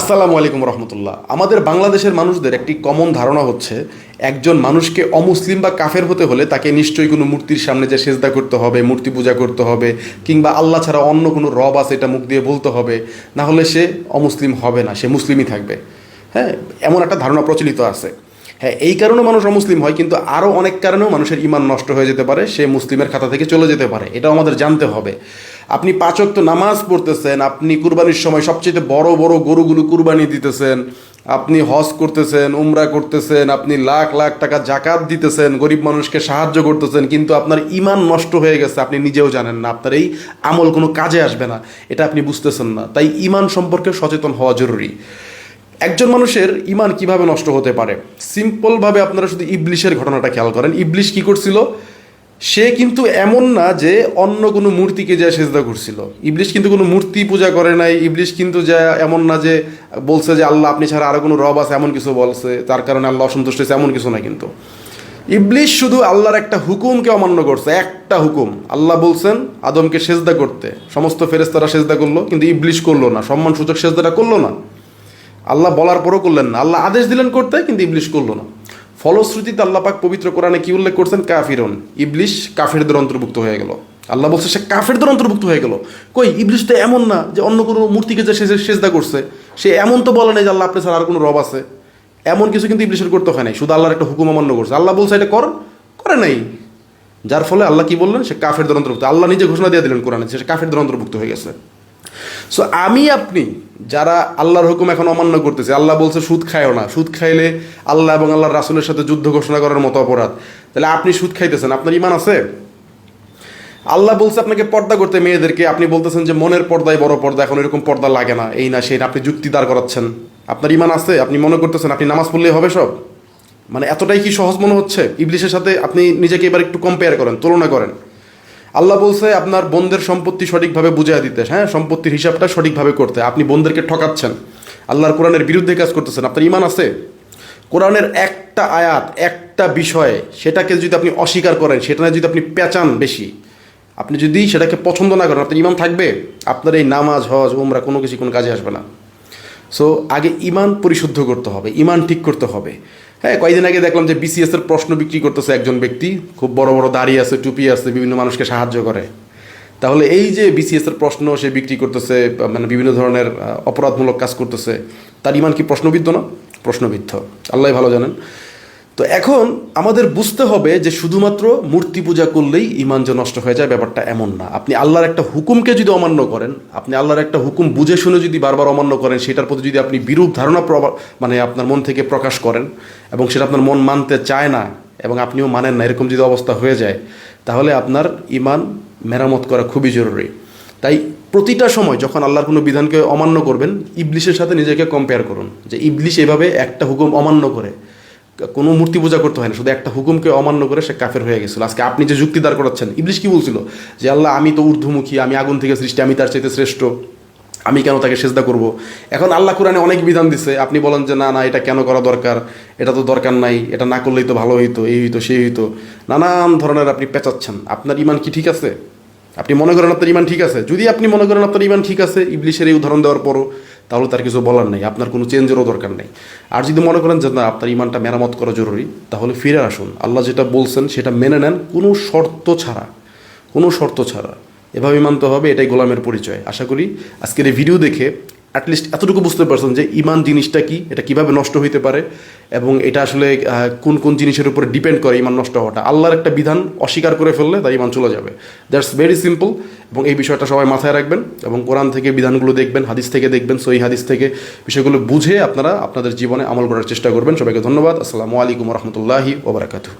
আসসালামু আলাইকুম রহমতুল্লাহ। আমাদের বাংলাদেশের মানুষদের একটি কমন ধারণা হচ্ছে, একজন মানুষকে অমুসলিম বা কাফের হতে হলে তাকে নিশ্চয়ই কোনো মূর্তির সামনে যে সেজদা করতে হবে, মূর্তি পূজা করতে হবে, কিংবা আল্লাহ ছাড়া অন্য কোনো রব আছে এটা মুখ দিয়ে বলতে হবে, না হলে সে অমুসলিম হবে না, সে মুসলিমই থাকবে। হ্যাঁ এমন একটা ধারণা প্রচলিত আছে। হ্যাঁ এই কারণে মানুষ অমুসলিম হয়, কিন্তু আরও অনেক কারণেও মানুষের ইমান নষ্ট হয়ে যেতে পারে, সে মুসলিমের খাতা থেকে চলে যেতে পারে, এটাও আমাদের জানতে হবে। আপনি পাঁচক্ত নামাজ পড়তেছেন, আপনি কুরবানির সময় সবচেয়ে বড় বড় গরুগুলো কুরবানি দিতেছেন। আপনি হজ করতেছেন, উমরা করতেছেন, আপনি লাখ লাখ টাকা জাকাত দিতেছেন, গরিব মানুষকে সাহায্য করতেছেন, কিন্তু আপনার ইমান নষ্ট হয়ে গেছে, আপনি নিজেও জানেন না, আপনার এই আমল কোনো কাজে আসবে না, এটা আপনি বুঝতেছেন না। তাই ইমান সম্পর্কে সচেতন হওয়া জরুরি। একজন মানুষের ইমান কীভাবে নষ্ট হতে পারে? সিম্পলভাবে আপনারা শুধু ইবলিশের ঘটনাটা খেয়াল করেন। ইবলিশ কি করছিল? সে কিন্তু এমন না যে অন্য কোনো মূর্তিকে যা সেজদা করছিল। ইবলিশ কিন্তু কোনো মূর্তি পূজা করে নাই, ইবলিশ কিন্তু যা এমন না যে বলছে যে আল্লাহ আপনি ছাড়া আরও কোনো রব আছে এমন কিছু বলছে, তার কারণে আল্লাহ অসন্তুষ্ট হয়েছে এমন কিছু না কিন্তু। ইবলিশ শুধু আল্লাহর একটা হুকুমকে অমান্য করছে, একটা হুকুম। আল্লাহ বলছেন, আদমকে সেজদা করতে। সমস্ত ফেরেস্তারা সেজদা করল, কিন্তু ইবলিশ করল না সম্মান সূচক সেজদাটা করল না। আল্লাহ বলার পরও করলেন না। আল্লাহ আদেশ দিলেন করতে, কিন্তু ইবলিশ করল না। ফলশ্রুতিতে আল্লাপাক পবিত্র কোরআনে কি উল্লেখ করছেন? কাফিরন। ইবলিশ কাফেরদের অন্তর্ভুক্ত হয়ে গেল। আল্লাহ বলছে, সে কাফেরদের অন্তর্ভুক্ত হয়ে গেল। কই, ইবলিশ তো এমন না যে অন্য কোনো মূর্তিকে যে সে সেজদা করছে। সে এমন তো বলে নাই যে আল্লাহ আপনি ছাড়া আর কোনো রব আছে। এমন কিছু কিন্তু ইবলিশের করতে হয় নাই। শুধু আল্লাহর একটা হুকুম অমান্য করছে। আল্লাহ বলছে, এটা কর। করে নাই। যার ফলে আল্লাহ কি বললেন? সে কাফেরদের অন্তর্ভুক্ত। আল্লাহ নিজে ঘোষণা দিয়ে দিলেন কোরআনে সে কাফেরদের অন্তর্ভুক্ত হয়ে গেছে। সো আমি আপনি, যারা আল্লাহর হুকুম এখন অমান্য করতেছে, আল্লাহ বলছে সুদ খায়ও না। সুদ খাইলে আল্লাহ এবং আল্লাহর রাসুলের সাথে যুদ্ধ ঘোষণা করার মতো অপরাধ। তাহলে আপনি সুদ খাইতেছেন, আপনার ইমান আছে? আল্লাহ বলছে আপনাকে পর্দা করতে মেয়েদেরকে, আপনি বলতেছেন যে মনের পর্দায় বড় পর্দা, এখন এরকম পর্দা লাগে না। এই না, সেই আপনি যুক্তি দাঁড় করাচ্ছেন। আপনার ইমান আছে, আপনি মনে করতেছেন আপনি নামাজ পড়লেই হবে সব। মানে এতটাই কি সহজ মনে হচ্ছে? ইবলিশের সাথে আপনি নিজেকে এবার একটু কম্পেয়ার করেন, তুলনা করেন। আল্লাহ বলছে আপনার বন্ধের সম্পত্তি সঠিকভাবে বুঝিয়ে দিতে। হ্যাঁ সম্পত্তির হিসাবটা সঠিকভাবে করতে। আপনি বোনদেরকে ঠকাচ্ছেন। আল্লাহর কোরআনের বিরুদ্ধে কাজ করতেছেন। আপনার ইমান আছে? কোরআনের একটা আয়াত, একটা বিষয়ে, সেটাকে যদি আপনি অস্বীকার করেন, সেটা যদি আপনি পেঁচান বেশি, আপনি যদি সেটাকে পছন্দ না করেন, আপনার ইমান থাকবে? আপনার এই নামাজ, হজ ওমরা কোনো কিছু কোনো কাজে আসবে না। সো আগে ইমান পরিশুদ্ধ করতে হবে ইমান ঠিক করতে হবে। হ্যাঁ কয়েকদিন আগে দেখলাম যে বিসিএস এর প্রশ্ন বিক্রি করতেছে একজন ব্যক্তি। খুব বড় বড় দাড়ি আছে, টুপি আছে, বিভিন্ন মানুষকে সাহায্য করে। তাহলে এই যে বিসিএস এর প্রশ্ন সে বিক্রি করতেছে মানে বিভিন্ন ধরনের অপরাধমূলক কাজ করতেছে, তার ইমান কি প্রশ্নবিদ্ধ না? প্রশ্নবিদ্ধ। আল্লাহ ভালো জানেন। তো এখন আমাদের বুঝতে হবে যে শুধুমাত্র মূর্তি পূজা করলেই ইমান যে নষ্ট হয়ে যায়, ব্যাপারটা এমন না। আপনি আল্লাহর একটা হুকুমকে যদি অমান্য করেন, আপনি আল্লাহর একটা হুকুম বুঝে শুনে যদি বারবার অমান্য করেন, সেটার প্রতি যদি আপনি বিরূপ ধারণা মানে আপনার মন থেকে প্রকাশ করেন এবং সেটা আপনার মন মানতে চায় না এবং আপনিও মানেন না, এরকম যদি অবস্থা হয়ে যায়, তাহলে আপনার ইমান মেরামত করা খুবই জরুরি। তাই প্রতিটা সময় যখন আল্লাহর কোনো বিধানকে অমান্য করবেন ইবলিশের সাথে নিজেকে কম্পেয়ার করুন যে ইবলিশ এভাবে একটা হুকুম অমান্য করে। কোনো মূর্তি পূজা করতে হয় না, শুধু একটা হুকুমকে অমান্য করে সে কাফের হয়ে গেছিল। আজকে আপনি যে যুক্তি দাঁড় করাচ্ছেন, ইবলিশ কি বলছিল? যে আল্লাহ, আমি তো ঊর্ধ্বমুখী, আমি আগুন থেকে সৃষ্টি, আমি তার চাইতে শ্রেষ্ঠ, আমি কেন তাকে সেজদা করব? এখন আল্লাহ কোরআনে অনেক বিধান দিছে, আপনি বলেন যে না না, এটা কেন করা দরকার? এটা তো দরকার নাই, এটা না করলেই তো ভালো হইতো, এই হইতো, সেই হইতো। নানান ধরনের আপনি পেঁচাচ্ছেন। আপনার ইমান কি ঠিক আছে? আপনি মনে করেন আপনার ইমান ঠিক আছে? যদি আপনি মনে করেন আপনার ইমান ঠিক আছে, ইবলিশের এই উদাহরণ দেওয়ার পরও তাহলে তার কিছু বলার নেই, আপনার কোনো চেঞ্জেরও দরকার নেই। আর যদি মনে করেন যে না, আপনার ইমানটা মেরামত করা জরুরি, তাহলে ফিরে আসুন। আল্লাহ যেটা বলছেন সেটা মেনে নেন, কোনো শর্ত ছাড়া, কোনো শর্ত ছাড়া। এভাবে মানতে হবে, এটাই গোলামের পরিচয়। আশা করি আজকের এই ভিডিও দেখে অ্যাটলিস্ট এতটুকু বুঝতে পারছেন যে ইমান জিনিসটা কি, এটা কীভাবে নষ্ট হইতে পারে এবং এটা আসলে কোন কোন জিনিসের উপরে ডিপেন্ড করে ইমান নষ্ট হওয়াটা। আল্লাহর একটা বিধান অস্বীকার করে ফেললে তার ইমান চলে যাবে। দ্যাটস ভেরি সিম্পল এবং এই বিষয়টা সবাই মাথায় রাখবেন এবং কোরআন থেকে বিধানগুলো দেখবেন, হাদিস থেকে দেখবেন সই হাদিস থেকে বিষয়গুলো বুঝে আপনারা আপনাদের জীবনে আমল করার চেষ্টা করবেন। সবাইকে ধন্যবাদ। আসসালামু আলাইকুম রহমতুল্লাহি ওবরাকাতু